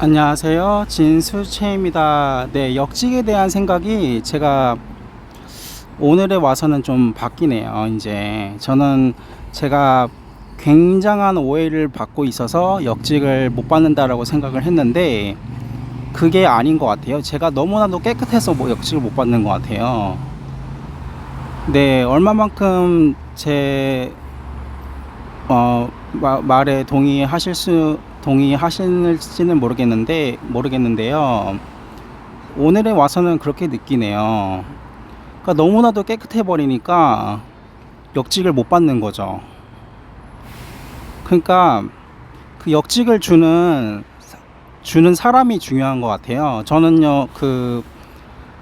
안녕하세요. 진수채입니다. 네, 역직에 대한 생각이 제가 오늘에 와서는 좀 바뀌네요. 이제 저는 제가 굉장한 오해를 받고 있어서 역직을 못 받는다라고 생각을 했는데 그게 아닌 것 같아요. 제가 너무나도 깨끗해서 뭐 역직을 못 받는 것 같아요. 네, 얼마만큼 제 어, 마- 말에 동의하실 수 동의하실지는 모르겠는데 모르겠는데요. 오늘에 와서는 그렇게 느끼네요. 그러니까 너무나도 깨끗해 버리니까 역직을 못 받는 거죠. 그러니까 그 역직을 주는 주는 사람이 중요한 것 같아요. 저는요 그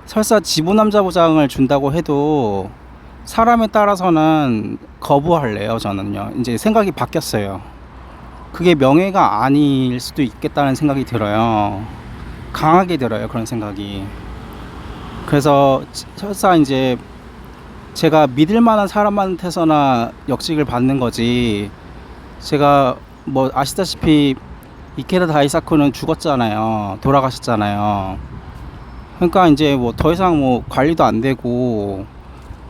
설사 지부남자 부장을 준다고 해도 사람에 따라서는 거부할래요. 저는요 이제 생각이 바뀌었어요. 그게 명예가 아닐 수도 있겠다는 생각이 들어요. 강하게 들어요. 그런 생각이. 그래서 설사 이제 제가 믿을 만한 사람한테서나 역직을 받는 거지. 제가 뭐 아시다시피 이케다 다이사쿠는 죽었잖아요. 돌아가셨잖아요. 그러니까 이제 뭐 더 이상 뭐 관리도 안 되고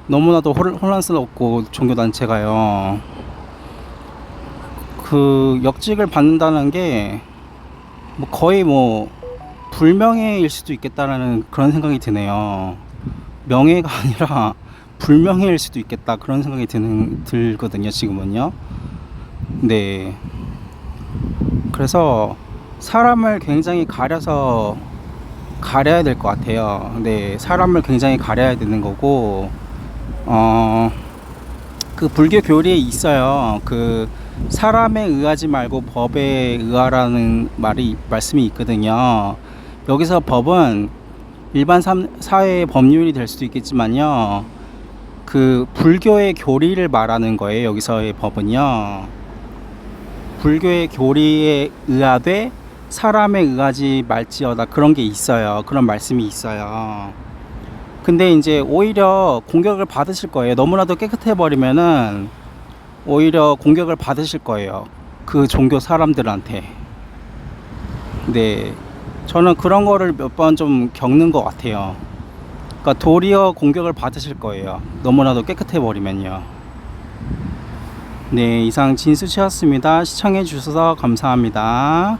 너무나도 혼- 혼란스럽고 종교 단체가요. 그 역직을 받는다는 게 뭐 거의 뭐 불명예일 수도 있겠다라는 그런 생각이 드네요. 명예가 아니라 불명예일 수도 있겠다 그런 생각이 드는 들거든요. 지금은요. 네. 그래서 사람을 굉장히 가려서 가려야 될 것 같아요. 네, 사람을 굉장히 가려야 되는 거고, 어, 그 불교 교리에 있어요. 그 사람에 의하지 말고 법에 의하라는 말이 말씀이 있거든요. 여기서 법은 일반 삼- 사회의 법률이 될 수도 있겠지만요. 그 불교의 교리를 말하는 거예요. 여기서의 법은요. 불교의 교리에 의하되 사람에 의하지 말지어다 그런 게 있어요. 그런 말씀이 있어요. 근데 이제 오히려 공격을 받으실 거예요. 너무나도 깨끗해 버리면은 오히려 공격을 받으실 거예요. 그 종교 사람들한테. 네. 저는 그런 거를 몇 번 좀 겪는 것 같아요. 그러니까 도리어 공격을 받으실 거예요. 너무나도 깨끗해 버리면요. 네, 이상 진수치였습니다. 시청해 주셔서 감사합니다.